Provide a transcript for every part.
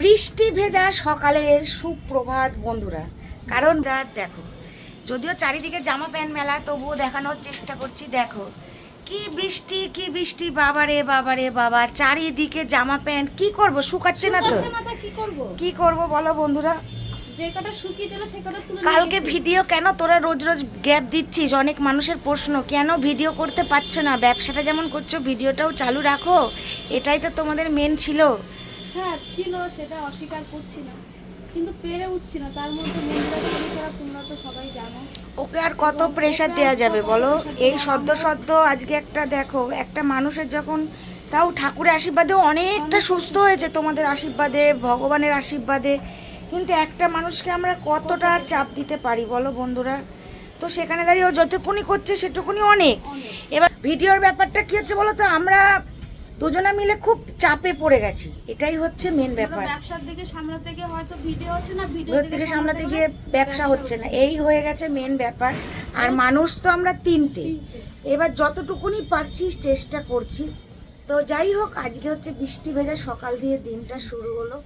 বৃষ্টি ভেজা সকালের সুপ্রভাত বন্ধুরা। কারণ রাত দেখো যদিও চারিদিকে জামা প্যান্ট মেলা তবুও দেখানোর চেষ্টা করছি দেখো কি বৃষ্টি কি বৃষ্টি বাবারে বাবারে বাবা চারিদিকে জামা প্যান্ট কি করব শুকাচ্ছে না তো? কি করব? কি করব বলো বন্ধুরা? কালকে ভিডিও কেন তোরা রোজ রোজ গ্যাপ দিচ্ছিস? অনেক মানুষের প্রশ্ন কেন ভিডিও করতে পারছ না? ব্যবসাটা যেমন করছ ভিডিওটাও চালু রাখো। এটাই তো তোমাদের মেন ছিল। হ্যাঁ ছিল সেটা অস্বীকার করছি না। কিন্তু পেরে উঠছি না তার মধ্যে শরীর খারাপ তোমরা তো সবাই জানো। ওকে আর কত প্রেশার দেওয়া যাবে বলো? এই সদ্য সদ্য আজকে একটা দেখো একটা মানুষের যখন তাও ঠাকুরের আশীর্বাদে অনেকটা সুস্থ হয়েছে তোমাদের আশীর্বাদে ভগবানের আশীর্বাদে। কিন্তু একটা মানুষকে আমরা কতটা চাপ দিতে পারি বলো বন্ধুরা? তো সেখানে দাঁড়িয়ে ও যতটুকুনি করছে সেটুকুনি অনেক। এবার ভিডিওর ব্যাপারটা কি হচ্ছে বলো তো? আমরা দুজনা মিলে খুব চাপে পড়ে গেছি। এটাই হচ্ছে মেন ব্যাপার। ব্যবসার দিকে সামলাতে গিয়ে হয়তো ভিডিও হচ্ছে না ভিডিও থেকে সামলাতে গিয়ে ব্যবসা হচ্ছে না। এই হয়ে গেছে মেন ব্যাপার। আর মানুষ তো আমরা তিনটে। এবার যতটুকুনি পারছি চেষ্টা করছি। তো যাই হোক আজকে হচ্ছে বৃষ্টি ভেজা সকাল দিয়ে দিনটা শুরু হলো।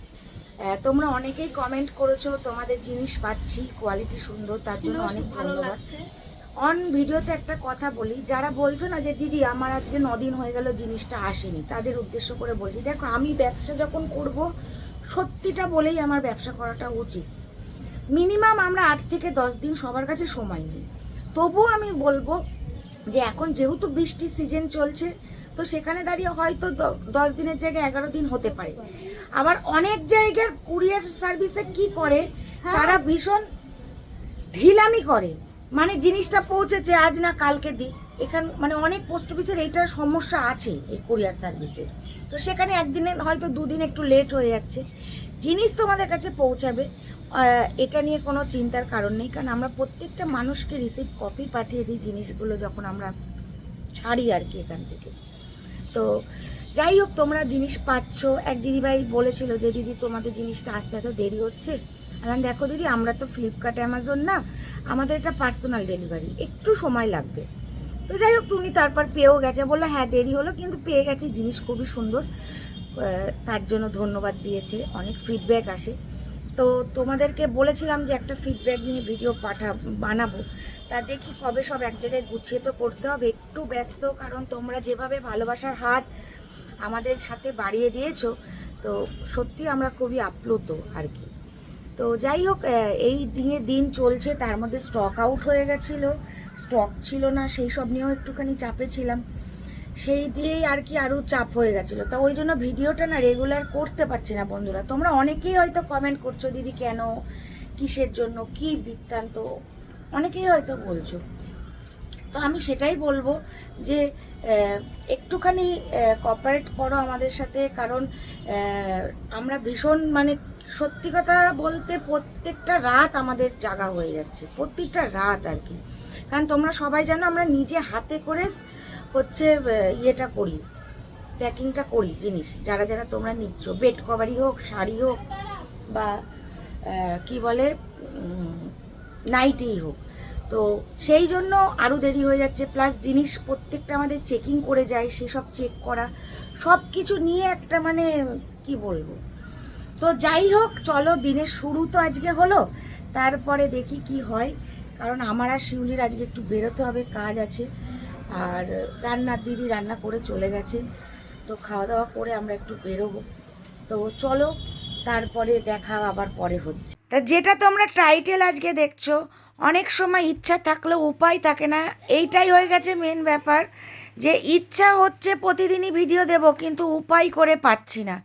তোমরা অনেকেই কমেন্ট করেছ তোমাদের জিনিস পাচ্ছি কোয়ালিটি সুন্দর তার জন্য অনেক ধন্যবাদ। লাগছে। অন ভিডিওতে একটা কথা বলি যারা বলছো না যে দিদি আমার আজকে নদিন হয়ে গেল জিনিসটা আসেনি। তাদের উদ্দেশ্য করে বলছি দেখো আমি ব্যবসা যখন করব সত্যিটা বলেই আমার ব্যবসা করাটা উচিত। মিনিমাম আমরা আট থেকে দশ দিন সবার কাছে সময় নিই। তবুও আমি বলব যে এখন যেহেতু বৃষ্টির সিজন চলছে তো সেখানে দাঁড়িয়ে হয়তো দশ দিনের জায়গায় এগারো দিন হতে পারে। আবার অনেক জায়গার কুরিয়ার সার্ভিসে কি করে তারা ভীষণ ঢিলামি করে। মানে জিনিসটা পৌঁছেছে, আজ না কালকে দিই এখান মানে অনেক পোস্ট অফিসের এইটার সমস্যা আছে এই কুরিয়ার সার্ভিসের তো সেখানে একদিনে হয়তো দুদিন একটু লেট হয়ে যাচ্ছে। জিনিস তোমাদের কাছে পৌঁছাবে। এটা নিয়ে কোনো চিন্তার কারণ নেই। কারণ আমরা প্রত্যেকটা মানুষকে রিসিভ কপি পাঠিয়ে দিই জিনিসগুলো যখন আমরা ছাড়ি আর কি এখান থেকে। তো যাই হোক, তোমরা জিনিস পাচ্ছ। এক দিদিভাই বলেছিল যে, দিদি, তোমাদের জিনিসটা আসতে এত দেরি হচ্ছে? আলাম দেখো দিদি, আমরা তো ফ্লিপকার্ট অ্যামাজন না, আমাদের এটা পার্সোনাল ডেলিভারি একটু সময় লাগবে। তো যাই হোক তুমি তারপর পেয়েও গেছে, বলল হ্যাঁ দেরি হলো, কিন্তু পেয়ে গেছি, জিনিস খুবই সুন্দর। তার জন্য ধন্যবাদ দিয়েছে, অনেক ফিডব্যাক আসে। তো তোমাদেরকে বলেছিলাম যে একটা ফিডব্যাক নিয়ে ভিডিও পাঠা, বানাবো। তা দেখি কবে সব এক জায়গায় গুছিয়ে তো করতে হবে, একটু ব্যস্ত, কারণ তোমরা যেভাবে ভালোবাসার হাত আমাদের সাথে বাড়িয়ে দিয়েছ, তো সত্যি আমরা খুবই আপ্লুত আর কি। তো যাই হোক এই দিনে দিন চলছে, তার মধ্যে স্টক আউট হয়ে গেছিল। স্টক ছিল না, সেই সব নিয়েও একটুখানি চাপে ছিলাম। সেই দিয়েই আর কি আরও চাপ হয়ে গেছিল। তা ওই জন্য ভিডিওটা না রেগুলার করতে পারছি না বন্ধুরা। তোমরা অনেকেই হয়তো কমেন্ট করছ, দিদি, কেন? কিসের জন্য? কি বৃত্তান্ত? অনেকেই হয়তো বলছো। তো আমি সেটাই বলব যে একটুখানি কপারেট করো আমাদের সাথে। কারণ আমরা ভীষণ মানে সত্যি কথা বলতে প্রত্যেকটা রাত আমাদের জাগা হয়ে যাচ্ছে, প্রত্যেকটা রাত আর কি। কারণ তোমরা সবাই জানো আমরা নিজে হাতে করে হচ্ছে ইয়েটা করি, প্যাকিংটা করি জিনিস। যারা যারা তোমরা নিচ্ছ, বেড কভারই হোক, শাড়ি হোক বা কি বলে নাইটেই হোক। তো সেই জন্য আরও দেরি হয়ে যাচ্ছে। প্লাস জিনিস প্রত্যেকটা আমাদের চেকিং করে যায়, সেসব চেক করা সব কিছু নিয়ে একটা মানে কি বলব? তো যাই হোক, চলো, দিনের শুরু তো আজকে হলো। তারপরে দেখি কি হয়। কারণ আমার আর শিউলির আজকে একটু বেরোতে হবে, কাজ আছে। আর রান্নার দিদি রান্না করে চলে গেছে। তো খাওয়া দাওয়া করে আমরা একটু বেরোবো। তো চলো, তারপরে দেখা আবার পরে হচ্ছে। তা যেটা তোমরা টাইটেল আজকে দেখছ, অনেক সময় ইচ্ছা থাকলেও উপায় থাকে না। এইটাই হয়ে গেছে মেন ব্যাপার যে ইচ্ছা হচ্ছে প্রতিদিনই ভিডিও দেব, কিন্তু উপায় করে পাচ্ছি না।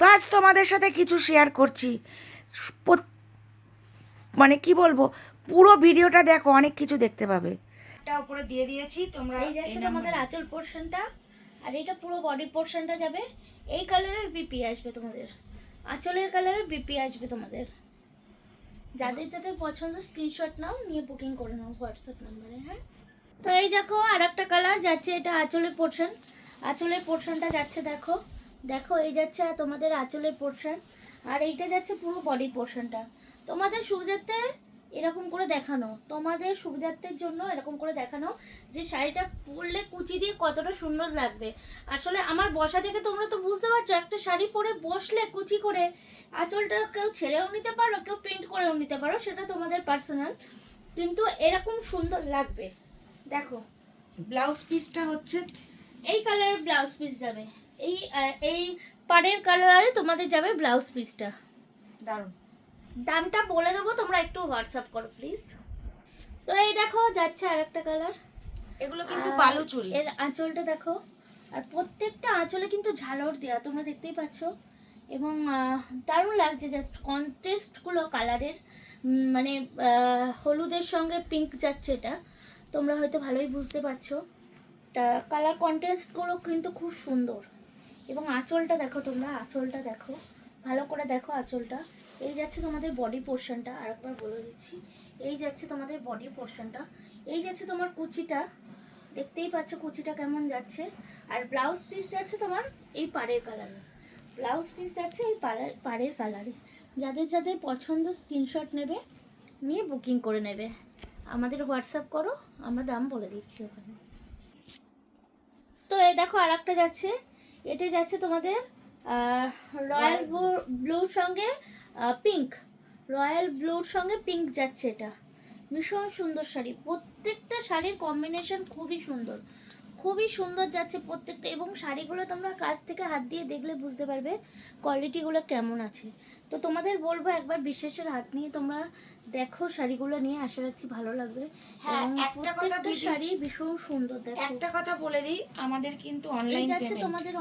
তো আজ তোমাদের সাথে কিছু শেয়ার করছি। মানে কি বলব? পুরো ভিডিওটা দেখো অনেক কিছু দেখতে পাবে। এটা উপরে দিয়ে দিয়েছি তোমরা এই যাচ্ছে তোমাদের আঁচল পোর্শনটা আর এটা পুরো বডি পোর্শনটা যাবে। এই কালারের বিপি আসবে তোমাদের। আঁচলের কালারের বিপি আসবে তোমাদের। যাদের যাদের পছন্দ স্ক্রিনশট নাও নিয়ে বুকিং করে নাও হোয়াটসঅ্যাপ নাম্বারে হ্যাঁ? তো এই দেখো আর একটা কালার যাচ্ছে এটা আঁচলের পোর্শন আঁচলের পোর্শনটা যাচ্ছে দেখো। দেখো এই যাচ্ছে তোমাদের আঁচলের পোর্শন আর এইটা যাচ্ছে পুরো বডি পোর্শনটা তোমাদের সুবিধাতে এরকম করে দেখানো। তোমাদের সুবিধার্থের জন্য এরকম করে দেখানো যে শাড়িটা পরলে কুচি দিয়ে কতটা সুন্দর লাগবে। আসলে আমার বসা থেকে তোমরা তো বুঝতে পারছ একটা শাড়ি পরে বসলে কুচি করে আঁচলটা কেউ ছেড়েও নিতে পারো কেউ প্রিন্ট করেও নিতে পারো সেটা তোমাদের পার্সোনাল কিন্তু এরকম সুন্দর লাগবে। দেখো। ব্লাউজ পিসটা হচ্ছে এই কালারের ব্লাউজ পিস যাবে। এই এই পাড়ের কালারে তোমাদের যাবে ব্লাউজ পিসটা। দারুণ। দামটা বলে দেবো তোমরা একটু হোয়াটসঅ্যাপ করো প্লিজ। তো এই দেখো যাচ্ছে আর একটা কালার। এগুলো কিন্তু বালু চুরি। এর আঁচলটা দেখো। আর প্রত্যেকটা আঁচলে কিন্তু ঝালর দেওয়া তোমরা দেখতেই পাচ্ছ। এবং দারুণ লাগছে জাস্ট কন্ট্রাস্টগুলো কালারের। মানে হলুদের সঙ্গে পিঙ্ক যাচ্ছে এটা। তোমরা হয়তো ভালোই বুঝতে পারছ। তা কালার কন্ট্রাস্টগুলো কিন্তু খুব সুন্দর। এবং আঁচলটা দেখো তোমরা, আঁচলটা দেখো। ভালো করে দেখো আঁচলটা। এই যাচ্ছে তোমাদের বডি পোর্শনটা আরেকবার বলে দিচ্ছি। এই যাচ্ছে তোমাদের বডি পোর্শনটা এই যাচ্ছে তোমার কুচিটা। দেখতেই পাচ্ছ কুচিটা কেমন যাচ্ছে। আর ব্লাউজ পিস যাচ্ছে তোমার এই পাড়ের কালারে ব্লাউজ পিস যাচ্ছে এই পাড়ের পাড়ের কালারে যাদের যাদের পছন্দ স্ক্রিনশট নেবে, নিয়ে বুকিং করে নেবে। আমাদের হোয়াটসঅ্যাপ করো, আমরা দাম বলে দিচ্ছি ওখানে। তো এই দেখো আর যাচ্ছে। এটা যাচ্ছে তোমাদের রয়্যাল ব্লুর সঙ্গে পিঙ্ক রয়্যাল ব্লুর সঙ্গে পিঙ্ক যাচ্ছে এটা। ভীষণ সুন্দর শাড়ি। প্রত্যেকটা শাড়ির কম্বিনেশন খুবই সুন্দর। খুবই সুন্দর যাচ্ছে প্রত্যেকটা। এবং শাড়িগুলো তোমরা কাছ থেকে হাত দিয়ে দেখলে বুঝতে পারবে কোয়ালিটিগুলো কেমন আছে। তো তোমাদের বলব একবার বিশেষের হাত নিয়ে তোমরা দেখো শাড়িগুলো নিয়ে আশা রাখছি ভালো লাগবে। হ্যাঁ, একটা কথা শাড়ি ভীষণ সুন্দর দেখো। একটা কথা বলে দিই আমাদের কিন্তু অনলাইন যাচ্ছে তোমাদের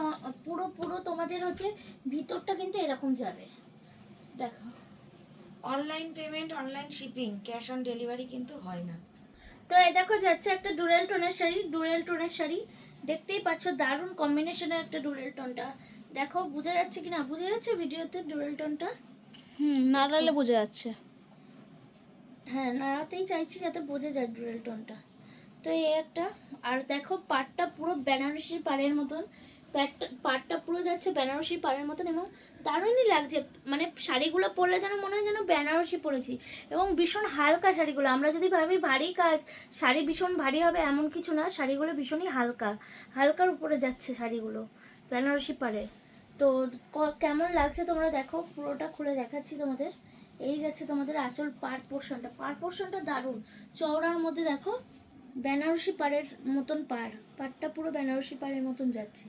পুরো পুরো তোমাদের হচ্ছে ভিতরটা কিন্তু এরকম যাবে। দেখো। Online payment online shipping cash on delivery কিন্তু হয় না। তো এই দেখো যাচ্ছে একটা ডুরেল টোনের শাড়ি ডুরেল টোনের শাড়ি। দেখতেই পাচ্ছ দারুণ কম্বিনেশনের একটা ডুরেল টোনটা। দেখো বোঝা যাচ্ছে কিনা? বোঝা যাচ্ছে ভিডিওতে ডুরেল টোনটা? হুম নাড়ালে বোঝা যাচ্ছে। হ্যাঁ নাড়াতেই চাইছি যাতে বোঝা যায় ডুরেল টোনটা। তো এই একটা আর দেখো পাটটা পুরো বেনারসি পাড়ের মতন। প্যাটটা পাটটা পুরো যাচ্ছে বেনারসি পাড়ের মতন এবং দারুণই লাগছে। মানে শাড়িগুলো পরলে যেন মনে হয় যেন বেনারসি পরেছি। এবং ভীষণ হালকা শাড়িগুলো। আমরা যদি ভাবি ভারী কাজ শাড়ি ভীষণ ভারী হবে এমন কিছু না শাড়িগুলো ভীষণই হালকা। হালকার উপরে যাচ্ছে শাড়িগুলো। বেনারসি পাড়ে। তো কেমন লাগছে তোমরা দেখো, পুরোটা খুলে দেখাচ্ছি তোমাদের। এই যাচ্ছে তোমাদের আঁচল পার পোর্শনটা। পার পোর্শনটা দারুণ। চওড়ার মধ্যে দেখো, বেনারসি পাড়ের মতন পাড়। পাড়টা পুরো বেনারসি পাড়ের মতন যাচ্ছে।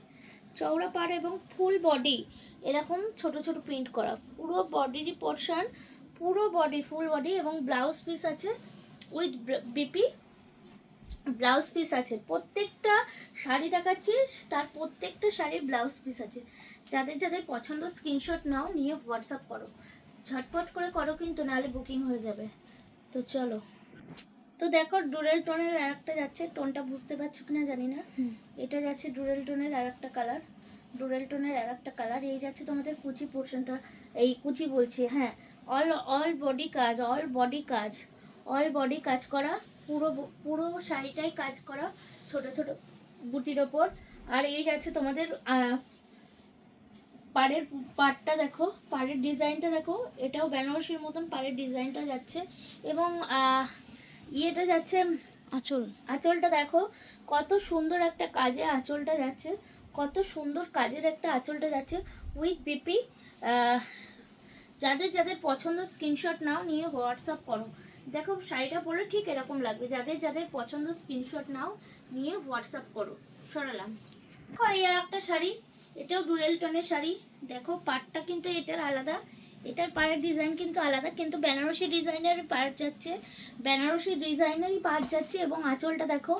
চওড়া পাড় এবং ফুল বডি, এরকম ছোট ছোট প্রিন্ট করা। পুরো বডিরই পোর্শন, পুরো বডি, ফুল বডি এবং ব্লাউজ পিস আছে উইথ বিপি ব্লাউজ পিস আছে। প্রত্যেকটা শাড়ি দেখাচ্ছি তার প্রত্যেকটা শাড়ির ব্লাউজ পিস আছে। যাদের যাদের পছন্দ স্ক্রিনশট নাও নিয়ে হোয়াটসঅ্যাপ করো। ঝটপট করে করো কিন্তু নাহলে বুকিং হয়ে যাবে। তো চলো। তো দেখো ডুরেল টোনের আর একটা যাচ্ছে। টোনটা বুঝতে পারছ কিনা জানি না। এটা যাচ্ছে ডুরেল টোনের আর একটা কালার। ডুরেল টোনের আর একটা কালার। এই যাচ্ছে তোমাদের কুচি পোর্শনটা। এই কুচি বলছি হ্যাঁ। অল অল বডি কাজ অল বডি কাজ। অল বডি কাজ করা। পুরো পুরো শাড়িটাই কাজ করা ছোট ছোট বুটির ওপর। আর এই যাচ্ছে তোমাদের পাড়ের পাড়টা দেখো পাড়ের ডিজাইনটা দেখো এটাও বেনারসির মতন পাড়ের ডিজাইনটা যাচ্ছে। এবং ইয়েটা যাচ্ছে আঁচল। আঁচলটা দেখো কত সুন্দর একটা কাজে আঁচলটা যাচ্ছে কত সুন্দর কাজের একটা আঁচলটা যাচ্ছে। উইথ বিপি যাদের যাদের পছন্দ স্ক্রিনশট নাও নিয়ে হোয়াটসঅ্যাপ করো। দেখো শাড়িটা পরলে ঠিক এরকম লাগবে। যাদের যাদের পছন্দ স্ক্রিনশট নাও, নিয়ে হোয়াটসঅ্যাপ করো। সরালাম। দেখো এই আর একটা শাড়ি, এটাও ডুরেল টোনের শাড়ি। দেখো পাটটা কিন্তু এটার আলাদা। এটার পাড়ের ডিজাইন কিন্তু আলাদা, কিন্তু বেনারসি ডিজাইনের পাড় যাচ্ছে। বেনারসি ডিজাইনেরই পাড় যাচ্ছে এবং আঁচলটা দেখো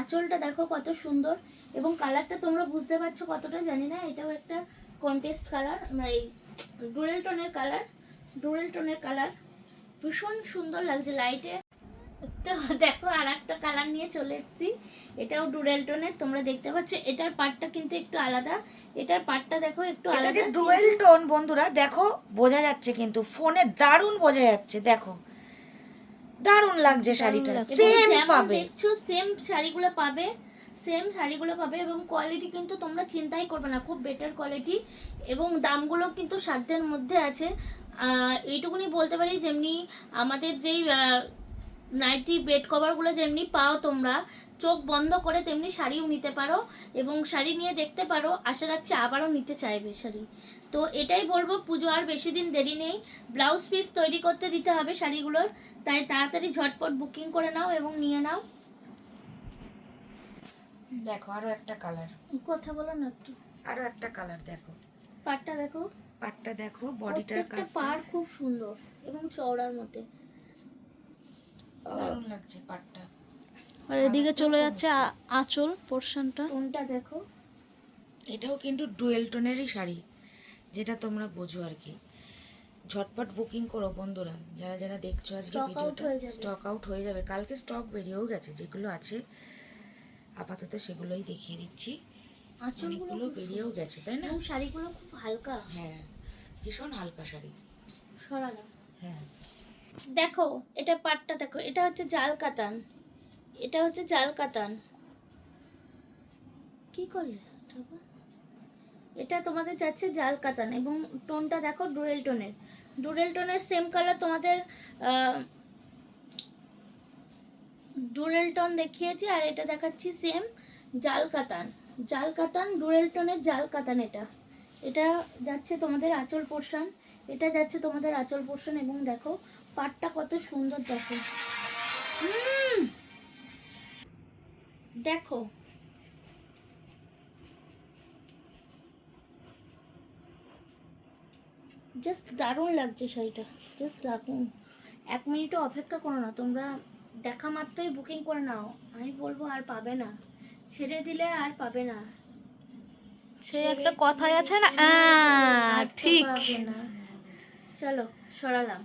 আঁচলটা দেখো কত সুন্দর। এবং কালারটা তোমরা বুঝতে পারছ কতটা জানি না, এটাও একটা কন্টেস্ট কালার এই ডুরেল টোনের কালার ডুরেল টোনের কালার ভীষণ সুন্দর লাগছে লাইটে তো দেখো আর একটা কালার নিয়ে চলে এসেছি। এটাও ডুরেল টোনের তোমরা দেখতে পাচ্ছ এটার পাটটা কিন্তু একটু আলাদা। এটার পাটটা দেখো একটু আলাদা যে ডুয়েল বন্ধুরা দেখো বোঝা যাচ্ছে কিন্তু ফোনে দারুণ বোঝা যাচ্ছে দেখো। দারুণ লাগছে শাড়িটা। সেম পাবে। দেখছ সেম শাড়িগুলো পাবে। সেম শাড়িগুলো পাবে এবং কোয়ালিটি কিন্তু তোমরা চিন্তাই করবে না খুব বেটার কোয়ালিটি এবং দামগুলো কিন্তু সাধ্যের মধ্যে আছে। এইটুকুনি বলতে পারি যেমনি আমাদের যেই নাইটি বেড কভারগুলো যেমনি পাও তোমরা চোখ বন্ধ করে তেমনি শাড়িও নিতে পারো এবং শাড়ি নিয়ে দেখতে পারো আশা রাখছি আবারও নিতে চাইবে শাড়ি। তো এটাই বলব পুজো আর বেশি দিন দেরি নেই ব্লাউজ পিস তৈরি করতে দিতে হবে শাড়িগুলোর তাই তাড়াতাড়ি ঝটপট বুকিং করে নাও এবং নিয়ে নাও। দেখো আরও একটা কালার। কথা বলো না একটু। আরও একটা কালার দেখো। পাটটা দেখো। পাটটা দেখো বডিটার প্রত্যেকটা কাজটা। পার খুব সুন্দর এবং চওড়ার মধ্যে। দারুণ লাগছে পাটটা আর এদিকে চলে যাচ্ছে আঁচল পোর্শনটা। টোনটা দেখো? এটাও কিন্তু ডুয়েল টোনেরই শাড়ি যেটা তোমরা বোঝো আর কি। ঝটপট বুকিং করো বন্ধুরা যারা যারা দেখছ আজকে ভিডিওটা স্টক আউট হয়ে যাবে। কালকে স্টক বেরিয়েও গেছে যেগুলো আছে আপাতত সেগুলোই দেখিয়ে দিচ্ছি। আঁচলগুলো অনেকগুলো বেরিয়েও গেছে তাই না? শাড়িগুলো খুব হালকা। হ্যাঁ। ভীষণ হালকা শাড়ি। সরালাম। হ্যাঁ। দেখো এটা পাটটা দেখো এটা হচ্ছে জাল কাতান। এটা হচ্ছে জাল কাতান। কি করলে? এটা তোমাদের যাচ্ছে জাল কাতান এবং টোনটা দেখো ডুরেল টোনের। ডুরেল টোনের সেম কালার তোমাদের ডুরেল টোন দেখিয়েছি আর এটা দেখাচ্ছি সেম জাল কাতান। জাল কাতান ডুরেল টোনের জাল কাতান এটা। এটা যাচ্ছে তোমাদের আঁচল পোর্শন, এটা যাচ্ছে তোমাদের আঁচল পোর্শন এবং দেখো, পাটটা কত সুন্দর দেখো। দেখো। জাস্ট দারুণ লাগছে শাড়িটা। জাস্ট দারুণ। এক মিনিটও অপেক্ষা করো না, তোমরা দেখা মাত্রই বুকিং করে নাও। আমি বলব আর পাবে না। ছেড়ে দিলে আর পাবে না। সেই একটা কথাই আছে না? ঠিক। চলো সরালাম।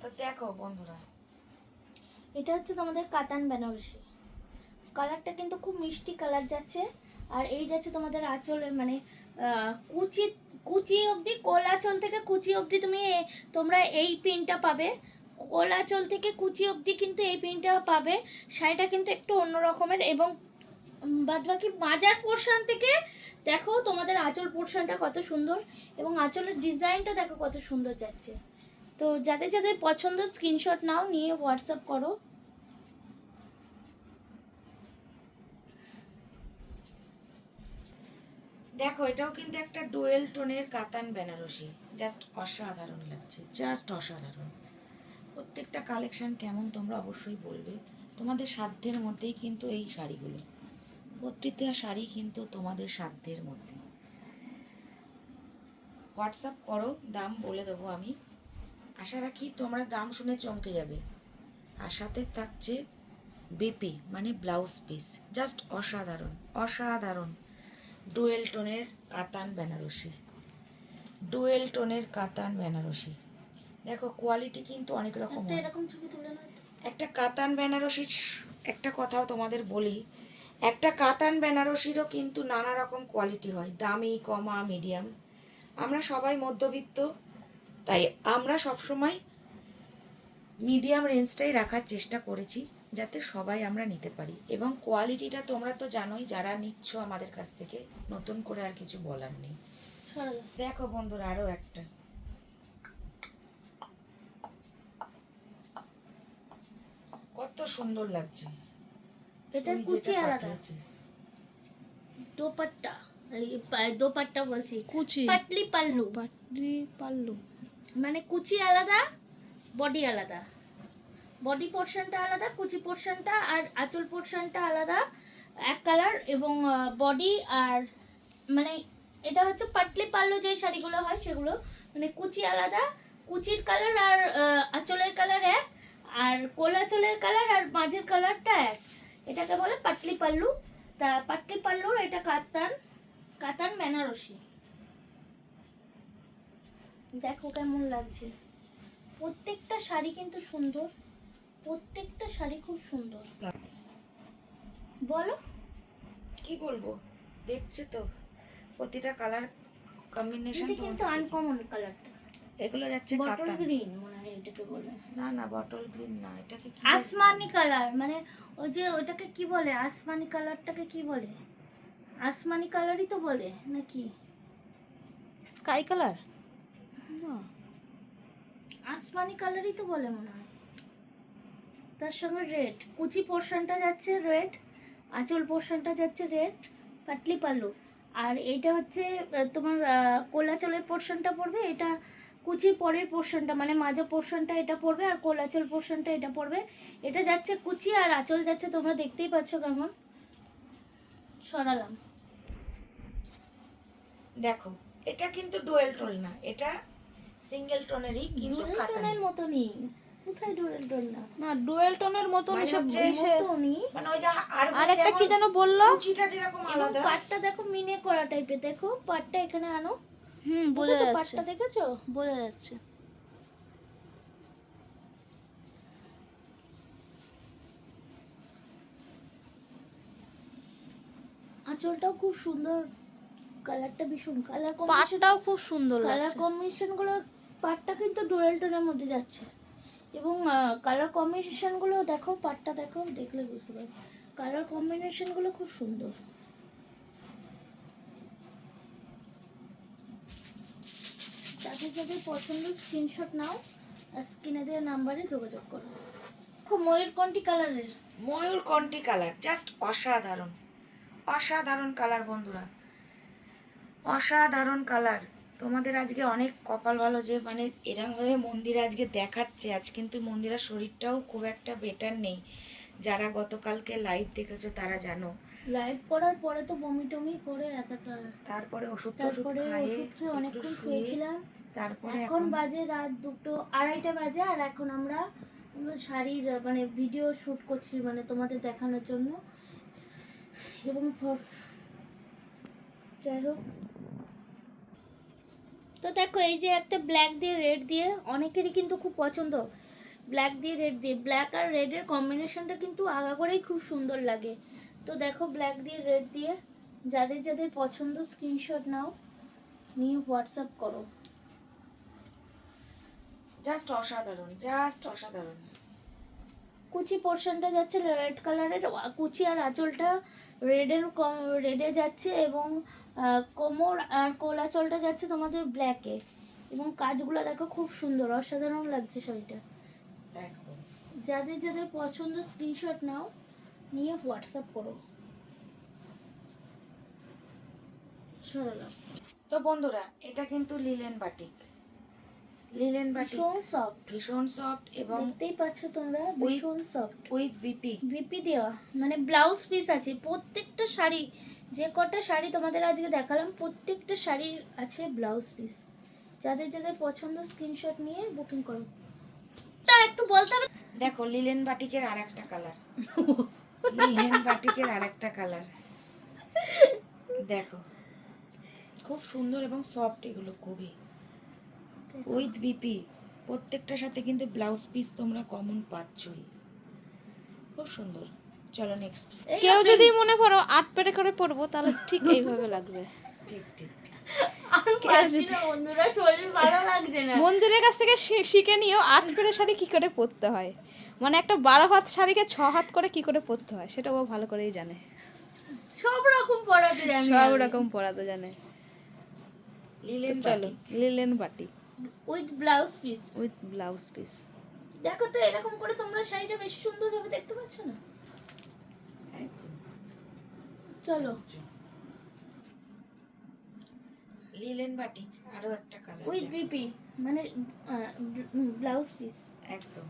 তো দেখো বন্ধুরা। এটা হচ্ছে তোমাদের কাতান বেনারসি। কালারটা কিন্তু খুব মিষ্টি কালার যাচ্ছে আর এই যাচ্ছে তোমাদের আঁচলে মানে আহ, কুচি কুচি অবধি কোলাচল থেকে কুচি অবধি তুমি তোমরা এই প্রিন্টটা পাবে। কোলাচল থেকে কুচি অবধি কিন্তু এই প্রিন্টটা পাবে। শাড়িটা কিন্তু একটু অন্য রকমের এবং বাদ বাকি মাজার পোর্শন থেকে দেখো তোমাদের আঁচল পোর্শনটা কত সুন্দর এবং আঁচলের ডিজাইনটা দেখো কত সুন্দর যাচ্ছে। তো যাদের যাদের পছন্দ স্ক্রিনশট নাও, নিয়ে হোয়াটসঅ্যাপ করো। দেখো, এটাও কিন্তু একটা ডুয়েল টোনের কাতান বেনারসি। জাস্ট অসাধারণ লাগছে জাস্ট অসাধারণ। প্রত্যেকটা কালেকশন কেমন তোমরা অবশ্যই বলবে। তোমাদের সাধ্যের মধ্যেই কিন্তু এই শাড়িগুলো। প্রত্যেকটা শাড়ি কিন্তু তোমাদের সাধ্যের মধ্যে। হোয়াটসঅ্যাপ করো দাম বলে দেবো আমি। আশা রাখি তোমরা দাম শুনে চমকে যাবে। আর সাথে থাকছে বিপি মানে ব্লাউজ পিস। জাস্ট অসাধারণ অসাধারণ। ডুয়েল টোনের কাতান বেনারসি। ডুয়েল টোনের কাতান বেনারসি। দেখো কোয়ালিটি কিন্তু অনেক রকম। একটা কাতান বেনারসির একটা কথাও তোমাদের বলি। একটা কাতান বেনারসিরও কিন্তু নানা রকম কোয়ালিটি হয় দামি কমা মিডিয়াম আমরা সবাই মধ্যবিত্ত তাই আমরা সবসময় মিডিয়াম রেঞ্জটাই রাখার চেষ্টা করেছি যাতে সবাই আমরা নিতে পারি। এবং কোয়ালিটিটা তোমরা তো জানোই যারা নিচ্ছ আমাদের কাছ থেকে নতুন করে আর কিছু বলার নেই। দেখো বন্ধুরা আরও একটা। কত সুন্দর লাগছে। তুই কুচি আলাদা। দোপাট্টা দোপাট্টা বলছি। কুচি। পাটলি পাল্লু। পাটলি পাল্লু। মানে কুচি আলাদা বডি আলাদা। বডি পোর্শনটা আলাদা কুচি পোর্শনটা আর আঁচল পোর্শনটা আলাদা এক কালার এবং বডি আর মানে এটা হচ্ছে পাটলি পাল্লু যে শাড়িগুলো হয় সেগুলো। মানে কুচি আলাদা কুচির কালার আর আঁচলের কালার এক আর কোল আঁচলের কালার আর মাঝের কালারটা এক। এটাকে বলে পাটলি পাল্লু তা পাটলি পাল্লুর এটা কাতান কাতান বেনারসি। দেখো কেমন লাগছে। প্রত্যেকটা শাড়ি কিন্তু সুন্দর। প্রত্যেকটা শাড়ি খুব সুন্দর। বলো। কি বলব? দেখছে তো। প্রতিটা কালার কম্বিনেশন কিন্তু আনকমন কালারটা এগুলো যাচ্ছে কাতান। গ্রিন মনে এটাকে বলে। না না বটল গ্রিন না এটাকে কি আসমানি কালার মানে ওই যে ওটাকে কি বলে? আসমানি কালারটাকে কি বলে? আসমানি কালারই তো বলে নাকি? স্কাই কালার না। আসমানি কালারই তো বলে মনে হয়। তার সঙ্গে রেড কুচি পোর্শনটা যাচ্ছে রেড আঁচল পোর্শনটা যাচ্ছে রেড পাটলি পাল্লু। আর এইটা হচ্ছে আহ, তোমার আহ, কোলাচলের পোর্শনটা পড়বে এটা কুচির পরের পোর্শনটা মানে মাজা পোর্শনটা এটা পড়বে আর কোলাচল পোর্শনটা এটা পড়বে। এটা যাচ্ছে কুচি আর আঁচল যাচ্ছে তোমরা দেখতেই পাচ্ছ কেমন? সরালাম। দেখো এটা কিন্তু ডুয়েল টোন না এটা সিঙ্গেল টোনেরই কিন্তু ডুয়েল কাতানি টোনের মতনই। কোথায় ডুয়েল টোন না? না ডুয়েল টোনের মতন মানে এসব হচ্ছে এসে মানে ওই যে আর আর একটা কি যেন বলল? কুচিটা যেরকম আলাদা। পাটটা দেখো মিনে করা টাইপের দেখো পাটটা এখানে আনো। হুম বোঝা যাচ্ছে। পাটটা দেখেছ? বোঝা যাচ্ছে। আঁচলটাও খুব সুন্দর। কালারটা ভীষণ কালার পাটটাও খুব সুন্দর কালার কম্বিনেশনগুলো পাটটা কিন্তু ডুয়েল টোনের মধ্যে যাচ্ছে। এবং কালার কম্বিনেশনগুলো দেখো পাটটা দেখো দেখলে বুঝতে পারবে। কালার কম্বিনেশনগুলো খুব সুন্দর। যাদের যাদের পছন্দ স্ক্রিনশট নাও স্ক্রিনে দেওয়া নাম্বারে যোগাযোগ করো দেখো, ময়ূরকণ্ঠী কালারের ময়ূর কন্টি কালার জাস্ট অসাধারণ। অসাধারণ কালার বন্ধুরা। অসাধারণ কালার তোমাদের আজকে অনেক কপাল ভালো যে মানে এরমভাবে মন্দির আজকে দেখাচ্ছে। আজ কিন্তু মন্দিরের শরীরটাও খুব একটা বেটার নেই। যারা গতকালকে লাইভ দেখেছ তারা জানো। লাইভ করার পরে তো বমি টমি করে একাকার। তারপরে ওষুধ তারপরে ওষুধ খেয়ে অনেকক্ষণ শুয়েছিলাম। তারপরে এখন বাজে রাত দুটো আড়াইটা বাজে আর এখন আমরা শাড়ির মানে ভিডিও শ্যুট করছি মানে তোমাদের দেখানোর জন্য। এবং যাই হোক। তো দেখো এই যে একটা ব্ল্যাক দিয়ে রেড দিয়ে অনেকেরই কিন্তু খুব পছন্দ। ব্ল্যাক দিয়ে রেড দিয়ে ব্ল্যাক আর রেডের কম্বিনেশনটা কিন্তু আগা করেই খুব সুন্দর লাগে। তো দেখো ব্ল্যাক দিয়ে রেড দিয়ে যাদের যাদের পছন্দ স্ক্রিনশট নাও নিয়ে হোয়াটসঅ্যাপ করো। জাস্ট অসাধারণ জাস্ট অসাধারণ। কুচি পোর্শনটা যাচ্ছে রেড কালারের কুচি আর আঁচলটা রেডের কম রেডে যাচ্ছে এবং কোমর আর কোলাচলটা যাচ্ছে তোমাদের ব্ল্যাকে এবং কাজগুলো দেখো খুব সুন্দর অসাধারণ লাগছে শাড়িটা। একদম। যাদের যাদের পছন্দ স্ক্রিনশট নাও নিয়ে হোয়াটসঅ্যাপ করো। তো বন্ধুরা এটা কিন্তু লিলেন বাটিক। লিলেন বাটিক ভীষণ সফট ভীষণ সফট এবং দেখতেই পাচ্ছ তোমরা ভীষণ সফট উইথ বিপি বিপি দেওয়া মানে ব্লাউজ পিস আছে প্রত্যেকটা শাড়ি যে কটা শাড়ি তোমাদের আজকে দেখালাম প্রত্যেকটা শাড়ির আছে ব্লাউজ পিস যাদের যাদের পছন্দ স্ক্রিনশট নিয়ে বুকিং করো। তা একটু বলতে হবে দেখো লিলেন বাটিকের আর একটা কালার লিলেন বাটিকের আর একটা কালার দেখো খুব সুন্দর এবং সফট এগুলো খুবই। উইথ বিপি প্রত্যেকটার সাথে কিন্তু ব্লাউজ পিস তোমরা কমন পাচ্ছই। খুব সুন্দর। চলো নেক্সট কেউ যদি মনে করো আট পেটে করে পরবো তাহলে ঠিক এইভাবে লাগবে। ঠিক ঠিক মন্দিরের কাছ থেকে শিখে নিও আট পেটে শাড়ি কি করে পরতে হয়। মানে একটা বারো হাত শাড়িকে ছ হাত করে কি করে পরতে হয়? সেটা ও ভালো করেই জানে। সব রকম পড়াতে জানি সব রকম পরাতে জানে। লিলেন চলো linen batik. With blouse piece. With blouse piece. দেখো তো এরকম করে তোমরা শাড়িটা বেশি সুন্দরভাবে দেখতে পাচ্ছ না? চলো। লিলেন বাটিক আরও একটা কালার উইথ বিপি মানে ব্লাউজ পিস। একদম।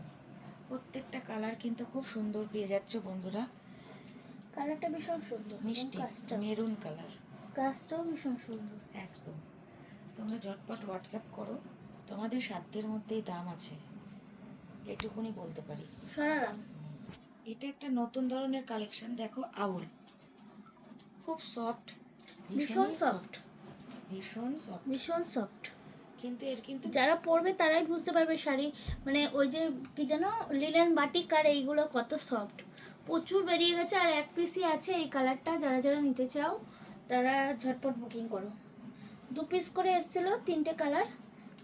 প্রত্যেকটা কালার কিন্তু খুব সুন্দর পেয়ে যাচ্ছে বন্ধুরা। কালারটা ভীষণ সুন্দর মিষ্টি মেরুন কালার। কাজটাও ভীষণ সুন্দর। একদম। তোমরা ঝটপট হোয়াটসঅ্যাপ করো তোমাদের সাধ্যের মধ্যেই দাম আছে। এটুকুনি বলতে পারি। সরালাম। এটা একটা নতুন ধরনের কালেকশন দেখো আউল। খুব সফট ভীষণ সফট ভীষণ সফট ভীষণ সফট কিন্তু এর কিন্তু যারা পরবে তারাই বুঝতে পারবে শাড়ি। মানে ওই যে কি যেন লিলেন বাটিক আর এইগুলো কত সফট প্রচুর বেরিয়ে গেছে আর এক পিসই আছে এই কালারটা যারা যারা নিতে চাও তারা ঝটপট বুকিং করো। দু পিস করে এসেছিল তিনটে কালার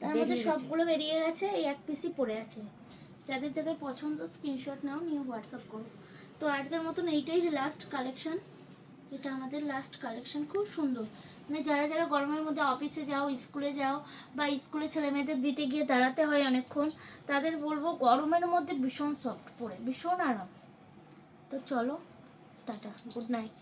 তার মধ্যে সবগুলো বেরিয়ে গেছে এই এক পিসই পড়ে আছে। যাদের যাদের পছন্দ স্ক্রিনশট নাও নিয়ে হোয়াটসঅ্যাপ করো। তো আজকের মতন এইটাই লাস্ট কালেকশন এটা আমাদের লাস্ট কালেকশন খুব সুন্দর। মানে যারা যারা গরমের মধ্যে অফিসে যাও স্কুলে যাও বা স্কুলে ছেলে মেয়েদের দিতে গিয়ে দাঁড়াতে হয় অনেকক্ষণ, তাদের বলব গরমের মধ্যে ভীষণ সফট পরে, ভীষণ আরাম। তো চলো, টাটা গুড নাইট